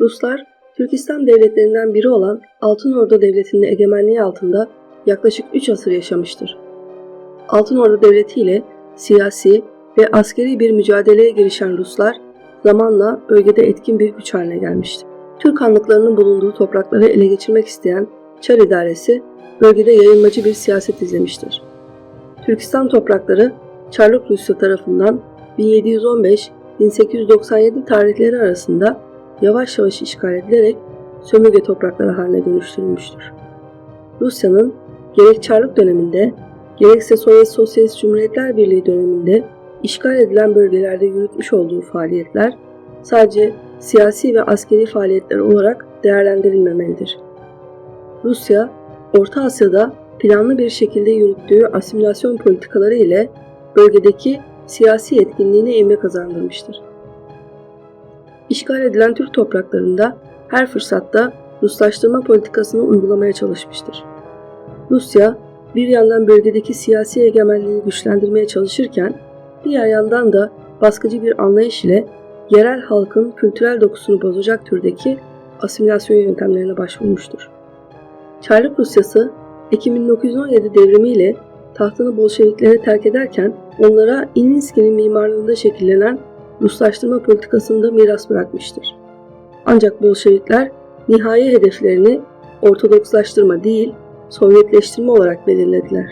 Ruslar, Türkistan devletlerinden biri olan Altın Orda Devleti'nin egemenliği altında yaklaşık 3 asır yaşamıştır. Altın Orda Devleti ile siyasi ve askeri bir mücadeleye girişen Ruslar zamanla bölgede etkin bir güç haline gelmişti. Türk hanlıklarının bulunduğu toprakları ele geçirmek isteyen Çar idaresi bölgede yayılmacı bir siyaset izlemiştir. Türkistan toprakları Çarlık Rusya tarafından 1715-1897 tarihleri arasında yavaş yavaş işgal edilerek sömürge toprakları haline dönüştürülmüştür. Rusya'nın gerek Çarlık döneminde gerekse Sovyet Sosyalist Cumhuriyetler Birliği döneminde işgal edilen bölgelerde yürütmüş olduğu faaliyetler sadece siyasi ve askeri faaliyetler olarak değerlendirilmemelidir. Rusya, Orta Asya'da planlı bir şekilde yürüttüğü asimilasyon politikaları ile bölgedeki siyasi etkinliğine ivme kazandırmıştır. İşgal edilen Türk topraklarında her fırsatta Ruslaştırma politikasını uygulamaya çalışmıştır. Rusya, bir yandan bölgedeki siyasi egemenliğini güçlendirmeye çalışırken, diğer yandan da baskıcı bir anlayış ile yerel halkın kültürel dokusunu bozacak türdeki asimilasyon yöntemlerine başvurmuştur. Çarlık Rusyası, Ekim 1917 devrimiyle tahtını Bolşeviklere terk ederken onlara Ilinski'nin mimarlığında şekillenen Ruslaştırma politikasında miras bırakmıştır. Ancak Bolşevikler nihai hedeflerini Ortodokslaştırma değil, Sovyetleştirme olarak belirlediler.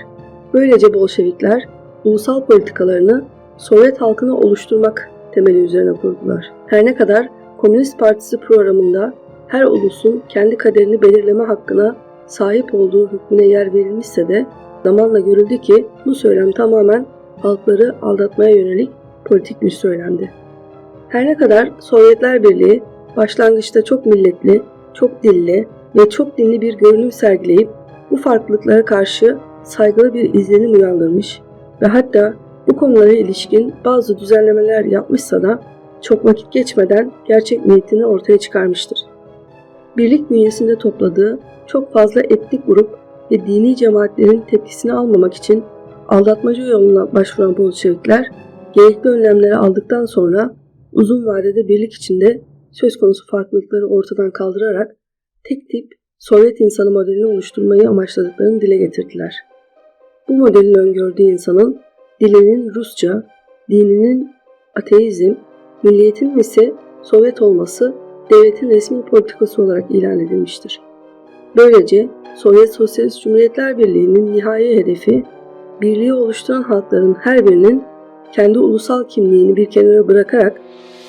Böylece Bolşevikler ulusal politikalarını Sovyet halkını oluşturmak temeli üzerine kurdular. Her ne kadar Komünist Partisi programında her ulusun kendi kaderini belirleme hakkına sahip olduğu hükmüne yer verilmişse de zamanla görüldü ki bu söylem tamamen halkları aldatmaya yönelik politik bir söylemdi. Her ne kadar Sovyetler Birliği başlangıçta çok milletli, çok dilli ve çok dinli bir görünüm sergileyip bu farklılıklara karşı saygılı bir izlenim uyandırmış ve hatta bu konulara ilişkin bazı düzenlemeler yapmışsa da çok vakit geçmeden gerçek niyetini ortaya çıkarmıştır. Birlik bünyesinde topladığı çok fazla etnik grup ve dini cemaatlerin tepkisini almamak için aldatmaca yoluna başvuran Bolşevikler gerekli önlemleri aldıktan sonra uzun vadede birlik içinde söz konusu farklılıkları ortadan kaldırarak tek tip Sovyet insanı modelini oluşturmayı amaçladıklarını dile getirdiler. Bu modelin öngördüğü insanın dilinin Rusça, dininin ateizm, milliyetin ise Sovyet olması devletin resmi politikası olarak ilan edilmiştir. Böylece Sovyet Sosyalist Cumhuriyetler Birliği'nin nihai hedefi, birliği oluşturan halkların her birinin kendi ulusal kimliğini bir kenara bırakarak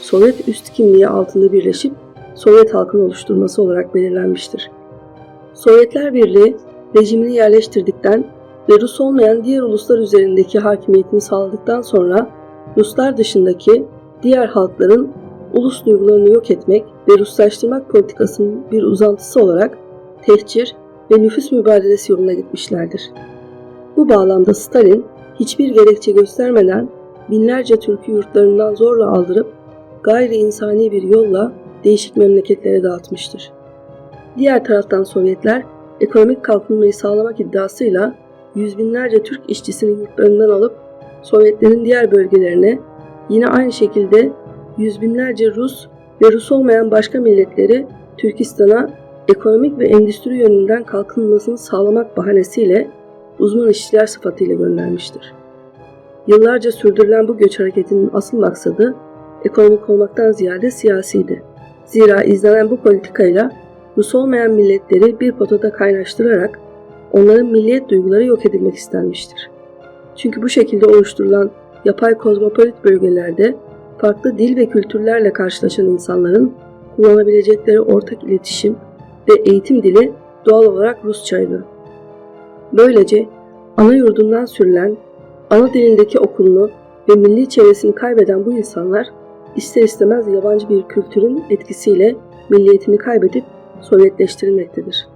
Sovyet üst kimliği altında birleşip Sovyet halkını oluşturması olarak belirlenmiştir. Sovyetler Birliği rejimini yerleştirdikten ve Rus olmayan diğer uluslar üzerindeki hakimiyetini sağladıktan sonra Ruslar dışındaki diğer halkların ulus duygularını yok etmek ve Ruslaştırmak politikasının bir uzantısı olarak tehcir ve nüfus mübadelesi yoluna gitmişlerdir. Bu bağlamda Stalin hiçbir gerekçe göstermeden binlerce Türk'ü yurtlarından zorla aldırıp gayri insani bir yolla değişik memleketlere dağıtmıştır. Diğer taraftan Sovyetler ekonomik kalkınmayı sağlamak iddiasıyla yüz binlerce Türk işçisini yurtlarından alıp Sovyetlerin diğer bölgelerine yine aynı şekilde yüz binlerce Rus ve Rus olmayan başka milletleri Türkistan'a ekonomik ve endüstri yönünden kalkınmasını sağlamak bahanesiyle uzman işçiler sıfatıyla göndermiştir. Yıllarca sürdürülen bu göç hareketinin asıl maksadı ekonomik olmaktan ziyade siyasiydi. Zira izlenen bu politikayla Rus olmayan milletleri bir potada kaynaştırarak onların milliyet duyguları yok edilmek istenmiştir. Çünkü bu şekilde oluşturulan yapay kozmopolit bölgelerde farklı dil ve kültürlerle karşılaşan insanların kullanabilecekleri ortak iletişim ve eğitim dili doğal olarak Rusçaydı. Böylece ana yurdundan sürülen, ana dilindeki okulunu ve milli çevresini kaybeden bu insanlar ister istemez yabancı bir kültürün etkisiyle milliyetini kaybedip Sovyetleştirilmektedir.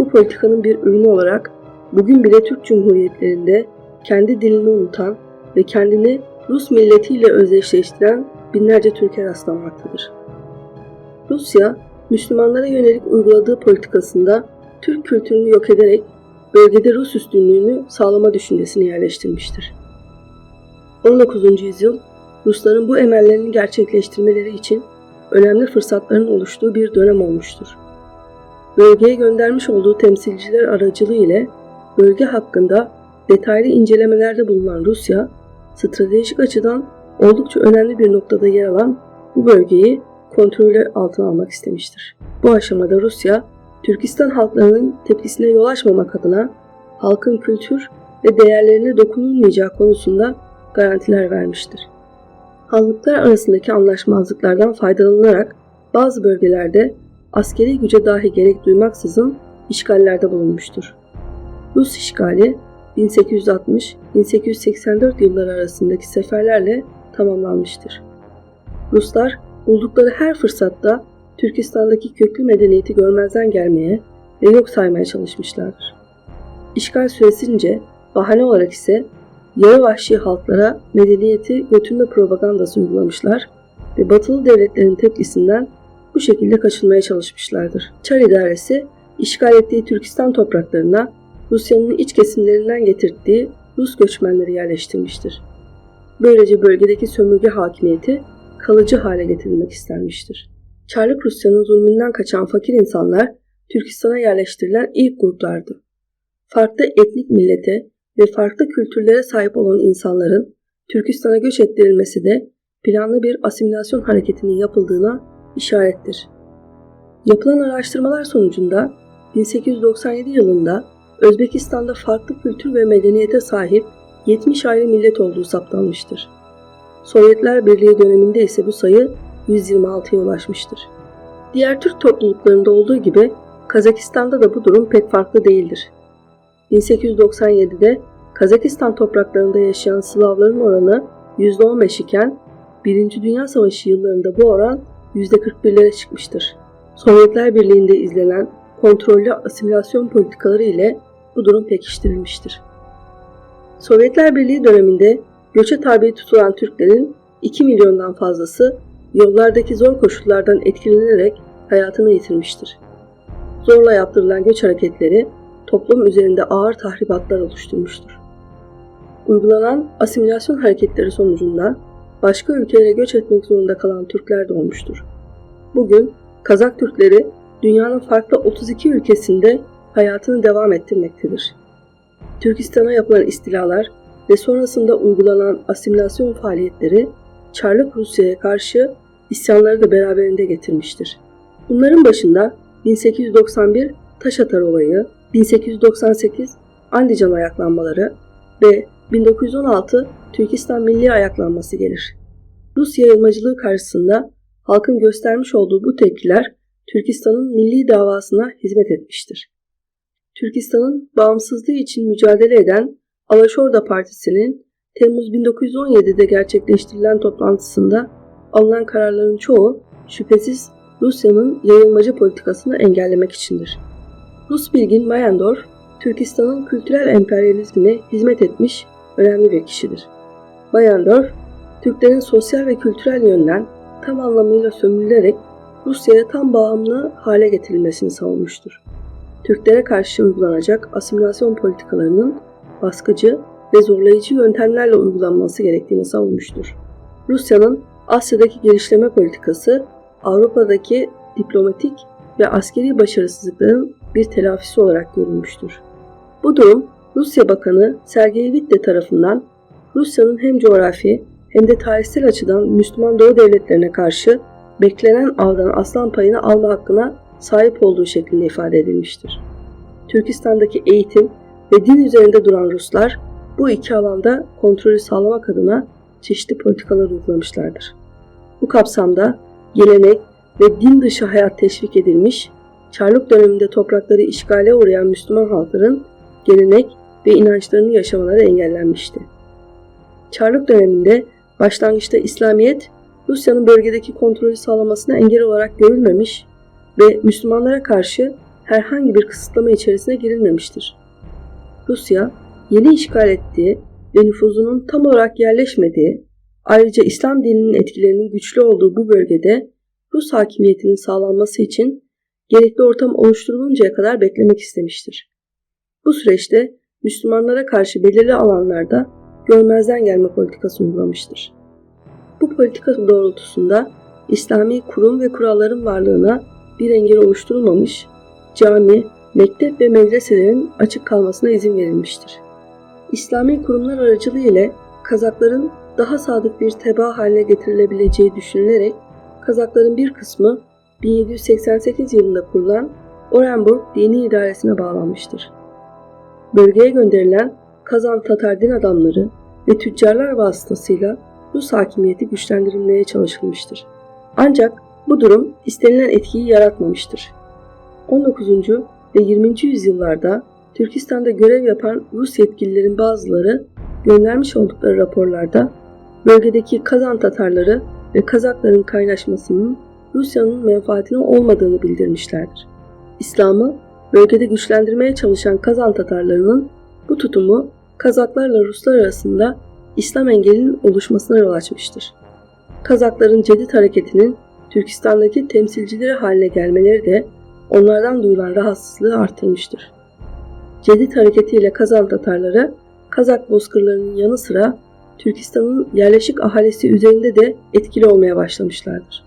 Bu politikanın bir ürünü olarak bugün bile Türk Cumhuriyetlerinde kendi dilini unutan ve kendini Rus milletiyle özdeşleştiren binlerce Türk'e rastlanmaktadır. Rusya, Müslümanlara yönelik uyguladığı politikasında Türk kültürünü yok ederek bölgede Rus üstünlüğünü sağlama düşüncesini yerleştirmiştir. 19. yüzyıl Rusların bu emellerini gerçekleştirmeleri için önemli fırsatların oluştuğu bir dönem olmuştur. Bölgeye göndermiş olduğu temsilciler aracılığı ile bölge hakkında detaylı incelemelerde bulunan Rusya, stratejik açıdan oldukça önemli bir noktada yer alan bu bölgeyi kontrolü altına almak istemiştir. Bu aşamada Rusya, Türkistan halklarının tepkisine yol açmamak adına halkın kültür ve değerlerine dokunulmayacağı konusunda garantiler vermiştir. Halklar arasındaki anlaşmazlıklardan faydalanarak bazı bölgelerde askeri güce dahi gerek duymaksızın işgallerde bulunmuştur. Rus işgali 1860-1884 yılları arasındaki seferlerle tamamlanmıştır. Ruslar buldukları her fırsatta Türkistan'daki köklü medeniyeti görmezden gelmeye ve yok saymaya çalışmışlardır. İşgal süresince bahane olarak ise yarı vahşi halklara medeniyeti götürme propagandası uygulamışlar ve batılı devletlerin tepkisinden bu şekilde kaçınmaya çalışmışlardır. Çar idaresi işgal ettiği Türkistan topraklarına Rusya'nın iç kesimlerinden getirdiği Rus göçmenleri yerleştirmiştir. Böylece bölgedeki sömürge hakimiyeti kalıcı hale getirilmek istenmiştir. Çarlık Rusya'nın zulmünden kaçan fakir insanlar Türkistan'a yerleştirilen ilk gruplardı. Farklı etnik millete ve farklı kültürlere sahip olan insanların Türkistan'a göç ettirilmesi de planlı bir asimilasyon hareketinin yapıldığına işarettir. Yapılan araştırmalar sonucunda 1897 yılında Özbekistan'da farklı kültür ve medeniyete sahip 70 ayrı millet olduğu saptanmıştır. Sovyetler Birliği döneminde ise bu sayı 126'ya ulaşmıştır. Diğer Türk topluluklarında olduğu gibi Kazakistan'da da bu durum pek farklı değildir. 1897'de Kazakistan topraklarında yaşayan Slavların oranı %15 iken 1. Dünya Savaşı yıllarında bu oran %41'lere çıkmıştır. Sovyetler Birliği'nde izlenen kontrollü asimilasyon politikaları ile bu durum pekiştirilmiştir. Sovyetler Birliği döneminde göçe tabi tutulan Türklerin 2 milyondan fazlası yollardaki zor koşullardan etkilenerek hayatını yitirmiştir. Zorla yaptırılan göç hareketleri toplum üzerinde ağır tahribatlar oluşturmuştur. Uygulanan asimilasyon hareketleri sonucunda başka ülkelere göç etmek zorunda kalan Türkler de olmuştur. Bugün Kazak Türkleri dünyanın farklı 32 ülkesinde hayatını devam ettirmektedir. Türkistan'a yapılan istilalar ve sonrasında uygulanan asimilasyon faaliyetleri Çarlık Rusya'ya karşı isyanları da beraberinde getirmiştir. Bunların başında 1891 Taş Atar olayı, 1898 Andijan ayaklanmaları ve 1916 Türkistan Milli Ayaklanması gelir. Rus yayılmacılığı karşısında halkın göstermiş olduğu bu tepkiler Türkistan'ın milli davasına hizmet etmiştir. Türkistan'ın bağımsızlığı için mücadele eden Alaşorda Partisi'nin Temmuz 1917'de gerçekleştirilen toplantısında alınan kararların çoğu şüphesiz Rusya'nın yayılmacı politikasını engellemek içindir. Rus bilgin Mayendorf, Türkistan'ın kültürel emperyalizmine hizmet etmiş önemli bir kişidir. Mayendorf, Türklerin sosyal ve kültürel yönden tam anlamıyla sömürülerek Rusya'ya tam bağımlı hale getirilmesini savunmuştur. Türklere karşı uygulanacak asimilasyon politikalarının baskıcı ve zorlayıcı yöntemlerle uygulanması gerektiğini savunmuştur. Rusya'nın Asya'daki genişleme politikası Avrupa'daki diplomatik ve askeri başarısızlıkların bir telafisi olarak görülmüştür. Bu durum Rusya Bakanı Sergey Witte tarafından Rusya'nın hem coğrafi hem de tarihsel açıdan Müslüman Doğu devletlerine karşı beklenen avdan aslan payını alma hakkına sahip olduğu şeklinde ifade edilmiştir. Türkistan'daki eğitim ve din üzerinde duran Ruslar bu iki alanda kontrolü sağlamak adına çeşitli politikalar uygulamışlardır. Bu kapsamda gelenek ve din dışı hayat teşvik edilmiş, Çarlık döneminde toprakları işgale uğrayan Müslüman halkların gelenek ve inançlarını yaşamaları engellenmişti. Çarlık döneminde başlangıçta İslamiyet, Rusya'nın bölgedeki kontrolü sağlamasına engel olarak görülmemiş ve Müslümanlara karşı herhangi bir kısıtlama içerisine girilmemiştir. Rusya, yeni işgal ettiği ve nüfuzunun tam olarak yerleşmediği, ayrıca İslam dininin etkilerinin güçlü olduğu bu bölgede Rus hakimiyetinin sağlanması için gerekli ortam oluşturuluncaya kadar beklemek istemiştir. Bu süreçte Müslümanlara karşı belirli alanlarda görmezden gelme politikası uygulamıştır. Bu politika doğrultusunda İslami kurum ve kuralların varlığına bir engel oluşturulmamış, cami, mektep ve medreselerin açık kalmasına izin verilmiştir. İslami kurumlar aracılığı ile Kazakların daha sadık bir teba haline getirilebileceği düşünülerek Kazakların bir kısmı 1788 yılında kurulan Orenburg dini idaresine bağlanmıştır. Bölgeye gönderilen Kazan Tatar din adamları ve tüccarlar vasıtasıyla Rus hakimiyeti güçlendirilmeye çalışılmıştır. Ancak bu durum istenilen etkiyi yaratmamıştır. 19. ve 20. yüzyıllarda Türkistan'da görev yapan Rus yetkililerin bazıları göndermiş oldukları raporlarda bölgedeki Kazan Tatarları ve Kazakların kaynaşmasının Rusya'nın menfaatine olmadığını bildirmişlerdir. İslam'ı bölgede güçlendirmeye çalışan Kazan Tatarlarının bu tutumu Kazaklarla Ruslar arasında İslam engelinin oluşmasına yol açmıştır. Kazakların Cedid hareketinin Türkistan'daki temsilcileri haline gelmeleri de onlardan duyulan rahatsızlığı artırmıştır. Cedid hareketiyle Kazan Tatarları Kazak bozkırlarının yanı sıra Türkistan'ın yerleşik ahalisi üzerinde de etkili olmaya başlamışlardır.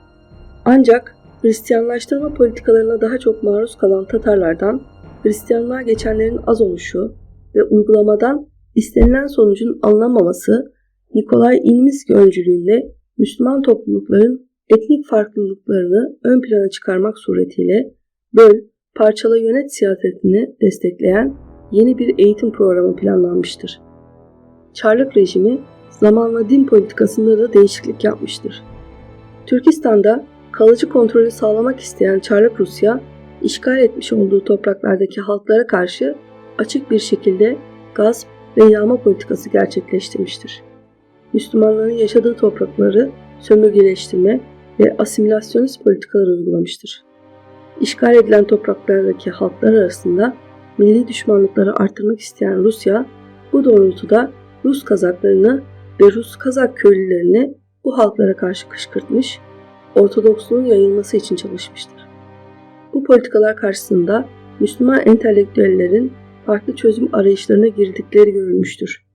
Ancak Hristiyanlaştırma politikalarına daha çok maruz kalan Tatarlardan Hristiyanlığa geçenlerin az oluşu ve uygulamadan istenilen sonucun alınamaması Nikolay İlmiski öncülüğünde Müslüman toplulukların etnik farklılıklarını ön plana çıkarmak suretiyle böl, parçala yönet siyasetini destekleyen yeni bir eğitim programı planlanmıştır. Çarlık rejimi zamanla din politikasında da değişiklik yapmıştır. Türkistan'da kalıcı kontrolü sağlamak isteyen Çarlık Rusya, işgal etmiş olduğu topraklardaki halklara karşı açık bir şekilde gasp ve yağma politikası gerçekleştirmiştir. Müslümanların yaşadığı toprakları sömürgeleştirme ve asimilasyonist politikalar uygulamıştır. İşgal edilen topraklardaki halklar arasında milli düşmanlıkları artırmak isteyen Rusya, bu doğrultuda Rus Kazaklarını ve Rus Kazak köylülerini bu halklara karşı kışkırtmış, Ortodoksluğun yayılması için çalışmıştır. Bu politikalar karşısında Müslüman entelektüellerin farklı çözüm arayışlarına girdikleri görülmüştür.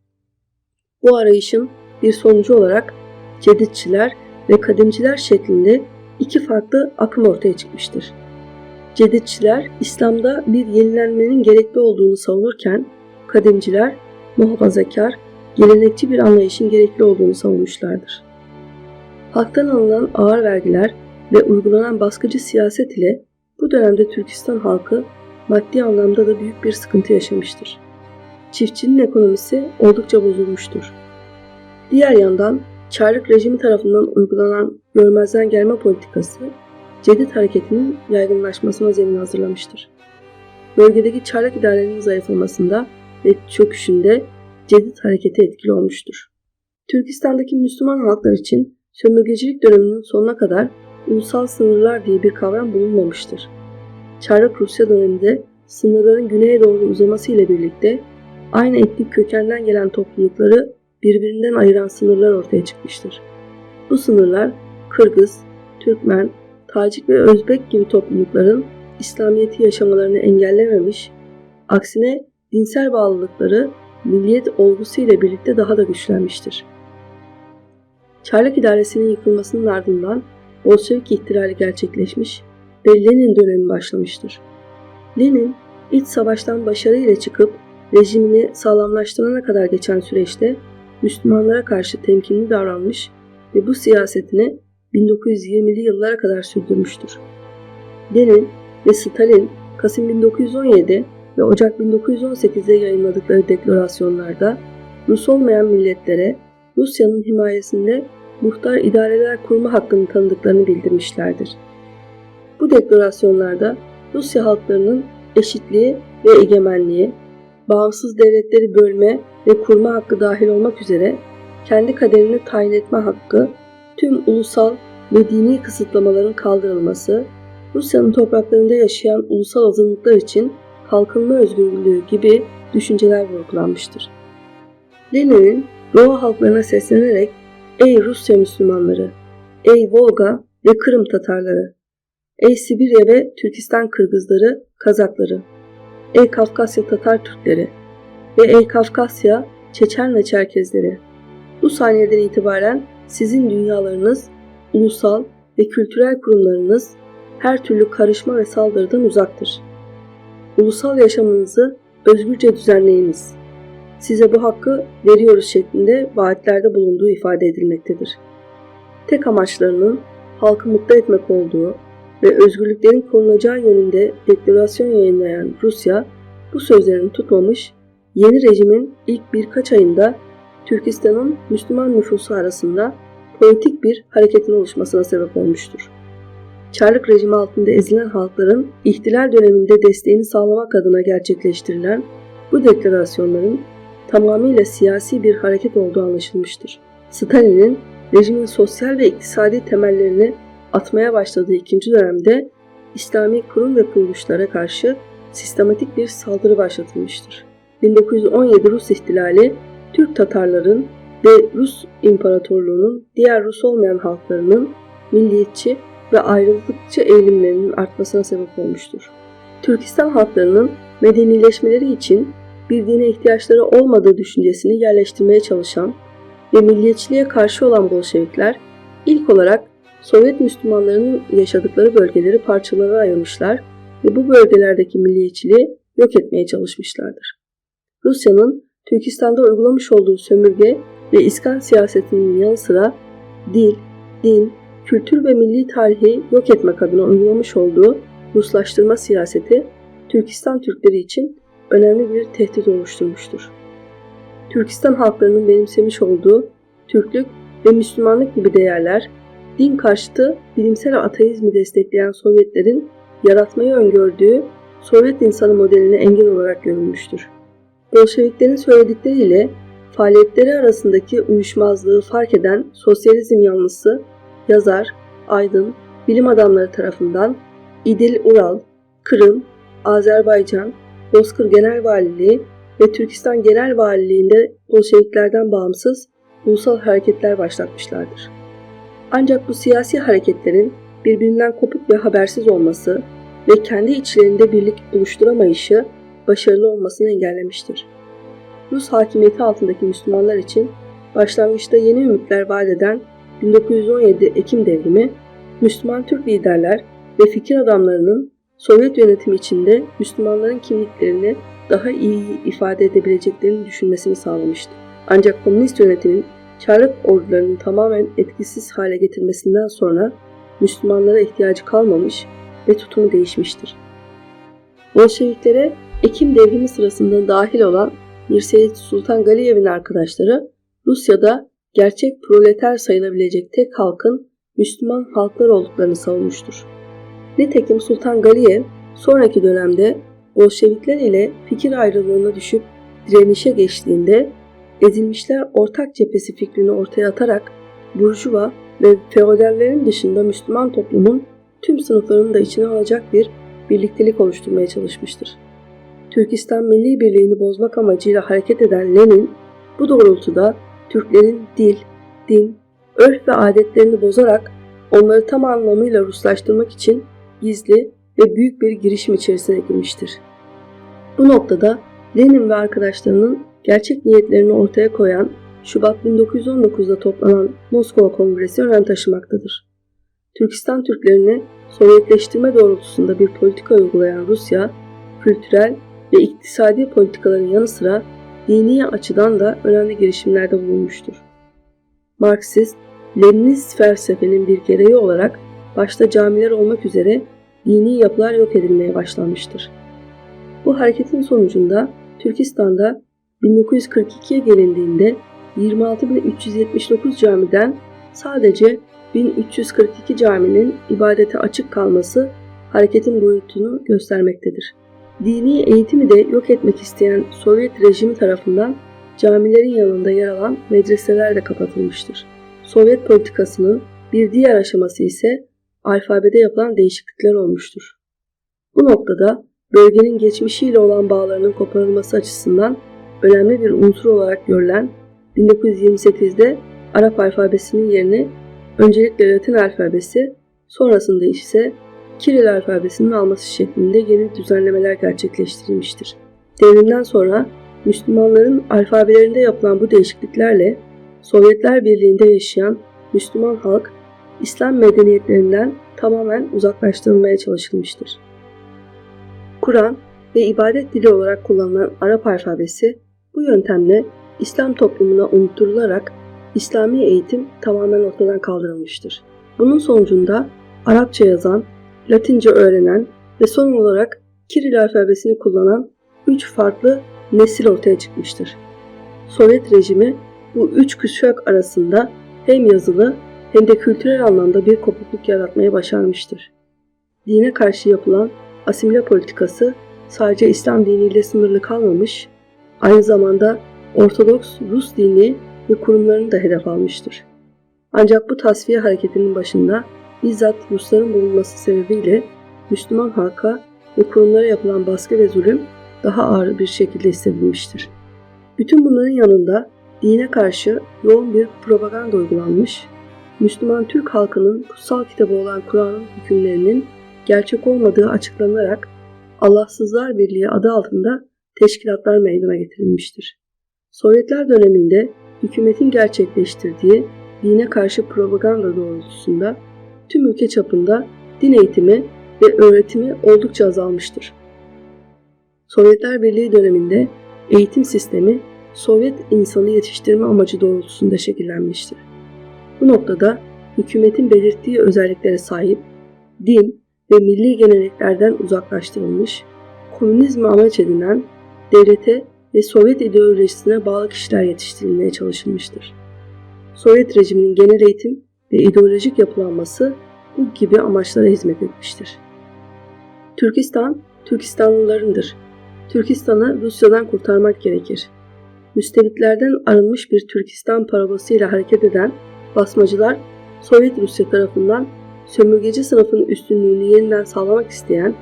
Bu arayışın bir sonucu olarak ceditçiler ve kadimciler şeklinde iki farklı akım ortaya çıkmıştır. Ceditçiler İslam'da bir yenilenmenin gerekli olduğunu savunurken kadimciler muhafazakar, gelenekçi bir anlayışın gerekli olduğunu savunmuşlardır. Halktan alınan ağır vergiler ve uygulanan baskıcı siyaset ile bu dönemde Türkistan halkı maddi anlamda da büyük bir sıkıntı yaşamıştır. Çiftçinin ekonomisi oldukça bozulmuştur. Diğer yandan Çarlık rejimi tarafından uygulanan görmezden gelme politikası Cedid hareketinin yaygınlaşmasına zemin hazırlamıştır. Bölgedeki Çarlık idarelerinin zayıflamasında ve çöküşünde Cedid hareketi etkili olmuştur. Türkistan'daki Müslüman halklar için sömürgecilik döneminin sonuna kadar ulusal sınırlar diye bir kavram bulunmamıştır. Çarlık Rusya döneminde sınırların güneye doğru uzaması ile birlikte aynı etnik kökenden gelen toplulukları birbirinden ayıran sınırlar ortaya çıkmıştır. Bu sınırlar Kırgız, Türkmen, Tacik ve Özbek gibi toplulukların İslamiyet'i yaşamalarını engellememiş, aksine dinsel bağlılıkları milliyet olgusu ile birlikte daha da güçlenmiştir. Çarlık idaresinin yıkılmasının ardından Bolşevik ihtilali gerçekleşmiş ve Lenin dönemi başlamıştır. Lenin, iç savaştan başarıyla çıkıp rejimini sağlamlaştırana kadar geçen süreçte Müslümanlara karşı temkinli davranmış ve bu siyasetini 1920'li yıllara kadar sürdürmüştür. Lenin ve Stalin Kasım 1917 ve Ocak 1918'de yayınladıkları deklarasyonlarda Rus olmayan milletlere Rusya'nın himayesinde muhtar idareler kurma hakkını tanıdıklarını bildirmişlerdir. Bu deklarasyonlarda Rusya halklarının eşitliği ve egemenliği, bağımsız devletleri bölme ve kurma hakkı dahil olmak üzere kendi kaderini tayin etme hakkı, tüm ulusal ve dini kısıtlamaların kaldırılması, Rusya'nın topraklarında yaşayan ulusal azınlıklar için kalkınma özgürlüğü gibi düşünceler vurgulanmıştır. Lenin'in Roma halklarına seslenerek Ey Rusya Müslümanları, ey Volga ve Kırım Tatarları, ey Sibirya ve Türkistan Kırgızları, Kazakları, ey Kafkasya Tatar Türkleri ve ey Kafkasya Çeçen ve Çerkezleri. Bu saniyeden itibaren sizin dünyalarınız ulusal ve kültürel kurumlarınız her türlü karışma ve saldırıdan uzaktır. Ulusal yaşamınızı özgürce düzenleyiniz. Size bu hakkı veriyoruz şeklinde vaatlerde bulunduğu ifade edilmektedir. Tek amaçlarının halkı mutlu etmek olduğu ve özgürlüklerin korunacağı yönünde deklarasyon yayınlayan Rusya bu sözlerini tutmamış, yeni rejimin ilk birkaç ayında Türkistan'ın Müslüman nüfusu arasında politik bir hareketin oluşmasına sebep olmuştur. Çarlık rejimi altında ezilen halkların ihtilal döneminde desteğini sağlamak adına gerçekleştirilen bu deklarasyonların tamamıyla siyasi bir hareket olduğu anlaşılmıştır. Stalin'in rejimin sosyal ve iktisadi temellerini atmaya başladığı ikinci dönemde İslami kurum ve kuruluşlara karşı sistematik bir saldırı başlatılmıştır. 1917 Rus ihtilali Türk Tatarların ve Rus İmparatorluğu'nun diğer Rus olmayan halklarının milliyetçi ve ayrılıkçı eğilimlerinin artmasına sebep olmuştur. Türkistan halklarının medenileşmeleri için bir dine ihtiyaçları olmadığı düşüncesini yerleştirmeye çalışan ve milliyetçiliğe karşı olan Bolşevikler ilk olarak Sovyet Müslümanlarının yaşadıkları bölgeleri parçalara ayırmışlar ve bu bölgelerdeki milliyetçiliği yok etmeye çalışmışlardır. Rusya'nın Türkistan'da uygulamış olduğu sömürge ve iskan siyasetinin yanı sıra dil, din, kültür ve milli tarihi yok etmek adına uygulamış olduğu Ruslaştırma siyaseti Türkistan Türkleri için önemli bir tehdit oluşturmuştur. Türkistan halklarının benimsemiş olduğu Türklük ve Müslümanlık gibi değerler, din karşıtı bilimsel ateizmi destekleyen Sovyetlerin yaratmayı öngördüğü Sovyet insanı modeline engel olarak görülmüştür. Bolşeviklerin söyledikleriyle faaliyetleri arasındaki uyuşmazlığı fark eden sosyalizm yanlısı yazar, aydın, bilim adamları tarafından İdil Ural, Kırım, Azerbaycan, Bozkır Genel Valiliği ve Türkistan Genel Valiliği'nde Bolşeviklerden bağımsız ulusal hareketler başlatmışlardır. Ancak bu siyasi hareketlerin birbirinden kopuk ve habersiz olması ve kendi içlerinde birlik oluşturamayışı başarılı olmasını engellemiştir. Rus hakimiyeti altındaki Müslümanlar için başlangıçta yeni ümitler vaat eden 1917 Ekim devrimi, Müslüman Türk liderler ve fikir adamlarının Sovyet yönetimi içinde Müslümanların kimliklerini daha iyi ifade edebileceklerini düşünmesini sağlamıştı. Ancak komünist yönetimin Çarlık ordularını tamamen etkisiz hale getirmesinden sonra Müslümanlara ihtiyacı kalmamış ve tutumu değişmiştir. Bolşeviklere Ekim devrimi sırasında dahil olan Mirseyit Sultan Galiyev'in arkadaşları Rusya'da gerçek proleter sayılabilecek tek halkın Müslüman halklar olduklarını savunmuştur. Nitekim Sultan Galiyev sonraki dönemde Bolşevikler ile fikir ayrılığına düşüp direnişe geçtiğinde ezilmişler ortak cephesi fikrini ortaya atarak burjuva ve feodallerin dışında Müslüman toplumun tüm sınıflarını da içine alacak bir birliktelik oluşturmaya çalışmıştır. Türkistan Milli Birliği'ni bozmak amacıyla hareket eden Lenin, bu doğrultuda Türklerin dil, din, örf ve adetlerini bozarak onları tam anlamıyla Ruslaştırmak için gizli ve büyük bir girişim içerisine girmiştir. Bu noktada Lenin ve arkadaşlarının gerçek niyetlerini ortaya koyan Şubat 1919'da toplanan Moskova Kongresi önem taşımaktadır. Türkistan Türklerini Sovyetleştirme doğrultusunda bir politika uygulayan Rusya, kültürel ve iktisadi politikaların yanı sıra dini açıdan da önemli girişimlerde bulunmuştur. Marksist, Leninist felsefenin bir gereği olarak başta camiler olmak üzere dini yapılar yok edilmeye başlanmıştır. Bu hareketin sonucunda Türkistan'da 1942'ye gelindiğinde 26.379 camiden sadece 1342 caminin ibadete açık kalması hareketin boyutunu göstermektedir. Dini eğitimi de yok etmek isteyen Sovyet rejimi tarafından camilerin yanında yer alan medreseler de kapatılmıştır. Sovyet politikasının bir diğer aşaması ise alfabede yapılan değişiklikler olmuştur. Bu noktada bölgenin geçmişiyle olan bağlarının koparılması açısından önemli bir unsur olarak görülen 1928'de Arap alfabesinin yerini öncelikle Latin alfabesi, sonrasında ise Kiril alfabesinin alması şeklinde yeni düzenlemeler gerçekleştirilmiştir. Devrimden sonra Müslümanların alfabelerinde yapılan bu değişikliklerle Sovyetler Birliği'nde yaşayan Müslüman halk İslam medeniyetlerinden tamamen uzaklaştırılmaya çalışılmıştır. Kur'an ve ibadet dili olarak kullanılan Arap alfabesi bu yöntemle İslam toplumuna unutturularak İslami eğitim tamamen ortadan kaldırılmıştır. Bunun sonucunda Arapça yazan, Latince öğrenen ve son olarak Kiril alfabesini kullanan üç farklı nesil ortaya çıkmıştır. Sovyet rejimi bu üç kuşak arasında hem yazılı hem de kültürel anlamda bir kopukluk yaratmaya başarmıştır. Dine karşı yapılan asimile politikası sadece İslam diniyle sınırlı kalmamış, aynı zamanda Ortodoks Rus dini ve kurumlarını da hedef almıştır. Ancak bu tasfiye hareketinin başında bizzat Rusların bulunması sebebiyle Müslüman halka ve kurumlara yapılan baskı ve zulüm daha ağır bir şekilde hissedilmiştir. Bütün bunların yanında dine karşı yoğun bir propaganda uygulanmış, Müslüman Türk halkının kutsal kitabı olan Kur'an'ın hükümlerinin gerçek olmadığı açıklanarak Allahsızlar Birliği adı altında teşkilatlar meydana getirilmiştir. Sovyetler döneminde hükümetin gerçekleştirdiği dine karşı propaganda doğrultusunda tüm ülke çapında din eğitimi ve öğretimi oldukça azalmıştır. Sovyetler Birliği döneminde eğitim sistemi Sovyet insanı yetiştirme amacı doğrultusunda şekillenmiştir. Bu noktada hükümetin belirttiği özelliklere sahip din ve milli geleneklerden uzaklaştırılmış, komünizmi amaç edinen devlete ve Sovyet ideolojisine bağlı kişiler yetiştirilmeye çalışılmıştır. Sovyet rejiminin genel eğitim ve ideolojik yapılanması bu gibi amaçlara hizmet etmiştir. Türkistan, Türkistanlılarındır. Türkistan'ı Rusya'dan kurtarmak gerekir. Müstebitlerden arınmış bir Türkistan parabasıyla hareket eden basmacılar Sovyet Rusya tarafından sömürgeci sınıfın üstünlüğünü yeniden sağlamak isteyen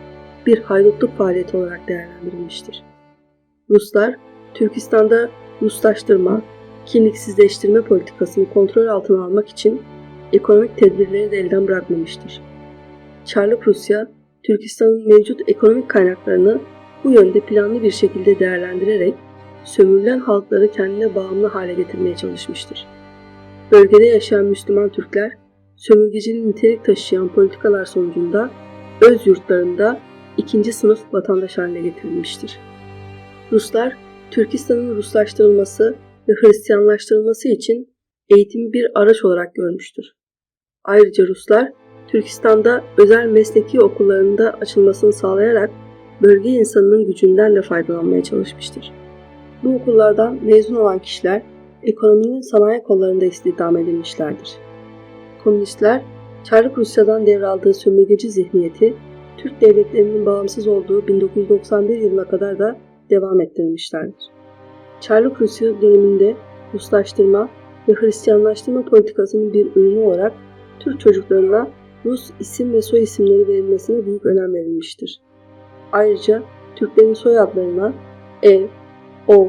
bir haydutluk faaliyeti olarak değerlendirilmiştir. Ruslar, Türkistan'da Ruslaştırma, kimliksizleştirme politikasını kontrol altına almak için ekonomik tedbirleri de elden bırakmamıştır. Çarlık Rusya, Türkistan'ın mevcut ekonomik kaynaklarını bu yönde planlı bir şekilde değerlendirerek sömürülen halkları kendine bağımlı hale getirmeye çalışmıştır. Bölgede yaşayan Müslüman Türkler, sömürgecinin nitelik taşıyan politikalar sonucunda öz yurtlarında ikinci sınıf vatandaş haline getirilmiştir. Ruslar, Türkistan'ın Ruslaştırılması ve Hristiyanlaştırılması için eğitimi bir araç olarak görmüştür. Ayrıca Ruslar, Türkistan'da özel mesleki okullarında açılmasını sağlayarak bölge insanının gücünden de faydalanmaya çalışmıştır. Bu okullardan mezun olan kişiler ekonominin sanayi kollarında istihdam edilmişlerdir. Komünistler, Çarlık Rusya'dan devraldığı sömürgeci zihniyeti, Türk devletlerinin bağımsız olduğu 1991 yılına kadar da devam ettirmişlerdir. Çarlık Rusya döneminde Ruslaştırma ve Hristiyanlaştırma politikasının bir ürünü olarak Türk çocuklarına Rus isim ve soy isimleri verilmesine büyük önem verilmiştir. Ayrıca Türklerin soyadlarına ev, ov,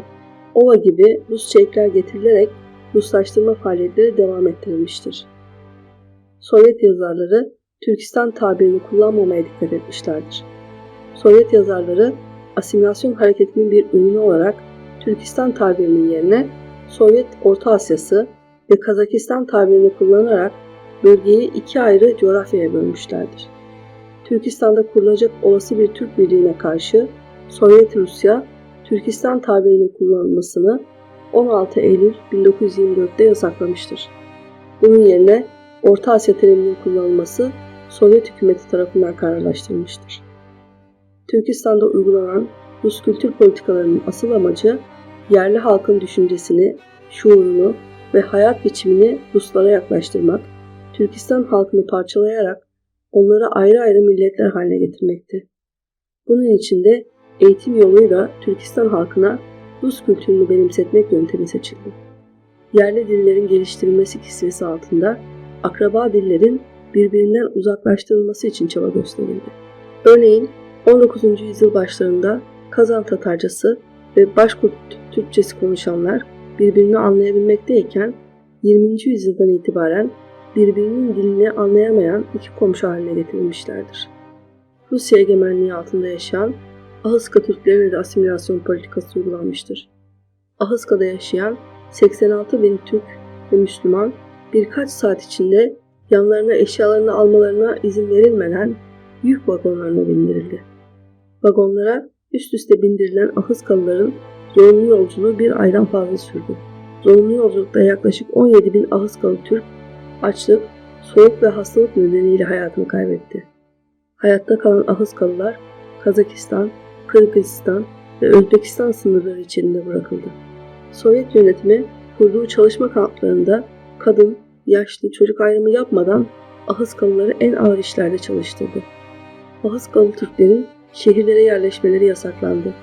ova gibi Rusça ekler getirilerek Ruslaştırma faaliyetleri devam ettirilmiştir. Sovyet yazarları Türkistan tabirini kullanmamaya dikkat etmişlerdir. Sovyet yazarları asimilasyon hareketinin bir ürünü olarak Türkistan tabirinin yerine Sovyet Orta Asyası ve Kazakistan tabirini kullanarak bölgeyi iki ayrı coğrafyaya bölmüşlerdir. Türkistan'da kurulacak olası bir Türk birliğine karşı Sovyet Rusya, Türkistan tabirinin kullanılmasını 16 Eylül 1924'te yasaklamıştır. Bunun yerine Orta Asya teriminin kullanılması Sovyet hükümeti tarafından kararlaştırılmıştır. Türkistan'da uygulanan Rus kültür politikalarının asıl amacı yerli halkın düşüncesini, şuurunu ve hayat biçimini Ruslara yaklaştırmak, Türkistan halkını parçalayarak onları ayrı ayrı milletler haline getirmekti. Bunun için de eğitim yoluyla Türkistan halkına Rus kültürünü benimsetmek yöntemi seçildi. Yerli dillerin geliştirilmesi kisvesi altında akraba dillerin birbirinden uzaklaştırılması için çaba gösterildi. Örneğin 19. yüzyıl başlarında Kazan Tatarcası ve Başkurt Türkçesi konuşanlar birbirini anlayabilmekteyken 20. yüzyıldan itibaren birbirinin dilini anlayamayan iki komşu haline getirilmişlerdir. Rusya egemenliği altında yaşayan Ahıska Türklerine de asimilasyon politikası uygulanmıştır. Ahıska'da yaşayan 86 bin Türk ve Müslüman birkaç saat içinde yanlarına eşyalarını almalarına izin verilmeden yük vagonlarına bindirildi. Vagonlara üst üste bindirilen Ahıskalıların zorunlu yolculuğu bir aydan fazla sürdü. Zorunlu yolculukta yaklaşık 17 bin Ahıskalı Türk açlık, soğuk ve hastalık nedeniyle hayatını kaybetti. Hayatta kalan Ahıskalılar Kazakistan, Kırgızistan ve Özbekistan sınırları içinde bırakıldı. Sovyet yönetimi kurduğu çalışma kamplarında kadın, yaşlı, çocuk ayrımı yapmadan Ahıskalıları en ağır işlerde çalıştırdı. Ahıskalı Türklerin şehirlere yerleşmeleri yasaklandı.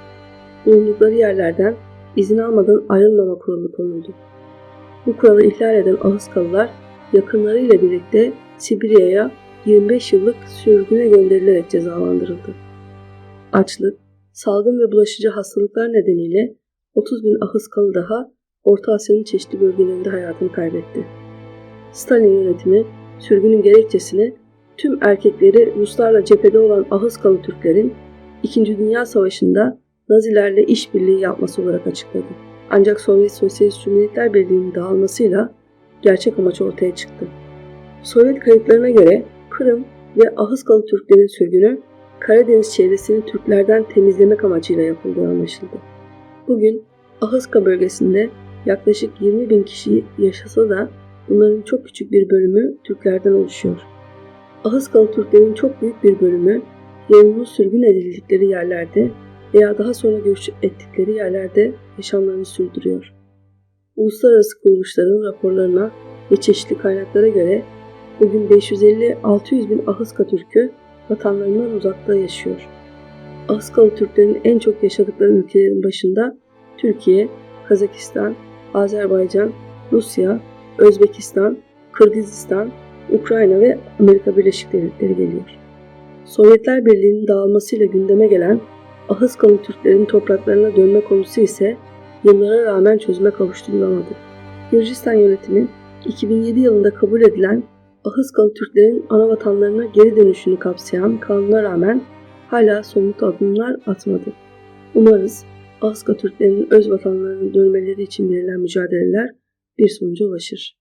Bulundukları yerlerden izin almadan ayrılmama kuralı konuldu. Bu kuralı ihlal eden Ahıskalılar yakınlarıyla birlikte Sibirya'ya 25 yıllık sürgüne gönderilerek cezalandırıldı. Açlık, salgın ve bulaşıcı hastalıklar nedeniyle 30 bin Ahıskalı daha Orta Asya'nın çeşitli bölgelerinde hayatını kaybetti. Stalin yönetimi sürgünün gerekçesini tüm erkekleri Ruslarla cephede olan Ahıskalı Türklerin 2. Dünya Savaşı'nda Nazilerle işbirliği yapması olarak açıkladı. Ancak Sovyet Sosyalist Cumhuriyetler Birliği'nin dağılmasıyla gerçek amaç ortaya çıktı. Sovyet kayıtlarına göre Kırım ve Ahıskalı Türklerin sürgünü Karadeniz çevresini Türklerden temizlemek amacıyla yapıldığı anlaşıldı. Bugün Ahıska bölgesinde yaklaşık 20 bin kişi yaşasa da bunların çok küçük bir bölümü Türklerden oluşuyor. Ahıskalı Türklerin çok büyük bir bölümü zorunlu sürgün edildikleri yerlerde veya daha sonra göç ettikleri yerlerde yaşamlarını sürdürüyor. Uluslararası kuruluşların raporlarına ve çeşitli kaynaklara göre bugün 550-600 bin Ahıska Türk'ü vatanlarından uzakta yaşıyor. Ahıskalı Türklerin en çok yaşadıkları ülkelerin başında Türkiye, Kazakistan, Azerbaycan, Rusya, Özbekistan, Kırgızistan, Ukrayna ve Amerika Birleşik Devletleri geliyor. Sovyetler Birliği'nin dağılmasıyla gündeme gelen Ahıskalı Türklerin topraklarına dönme konusu ise yıllara rağmen çözüme kavuşturulamadı. Gürcistan yönetimi 2007 yılında kabul edilen Ahıskalı Türklerin ana vatanlarına geri dönüşünü kapsayan kanuna rağmen hala somut adımlar atmadı. Umarız Ahıska Türklerinin öz vatanlarına dönmeleri için verilen mücadeleler bir sonuca ulaşır.